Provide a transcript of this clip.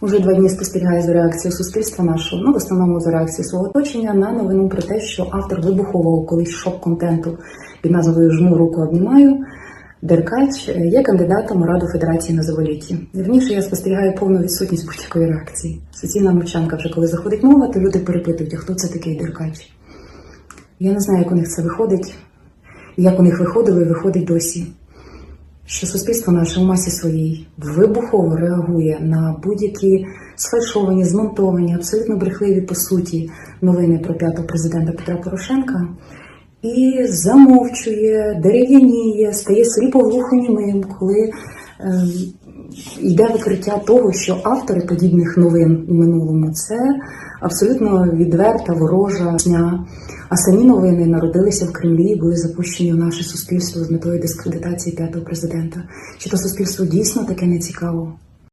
Уже два дні спостерігаю за реакцією суспільства нашого, ну в основному за реакцією свого оточення на новину про те, що автор вибухового колись шок-контенту під назвою Жму руку обнімаю. Деркач є кандидатом у Раду Федерації на заволітті. Вірніше я спостерігаю повну відсутність будь-якої реакції. Суцільна мовчанка вже коли заходить мова, то люди перепитують, а хто це такий Деркач. Я не знаю, як у них це виходить, як у них виходило і виходить досі. Що суспільство наше в масі своїй вибухово реагує на будь-які сфальшовані, змонтовані, абсолютно брехливі по суті новини про п'ятого президента Петра Порошенка. І замовчує, дерев'яніє, стає сліпоглухонімим, коли е, йде викриття того, що автори подібних новин у минулому це абсолютно відверта ворожа сня. А самі новини народилися в Кремлі і були запущені в наше суспільство з метою дискредитації п'ятого президента. Чи то суспільство дійсно таке не цікаво?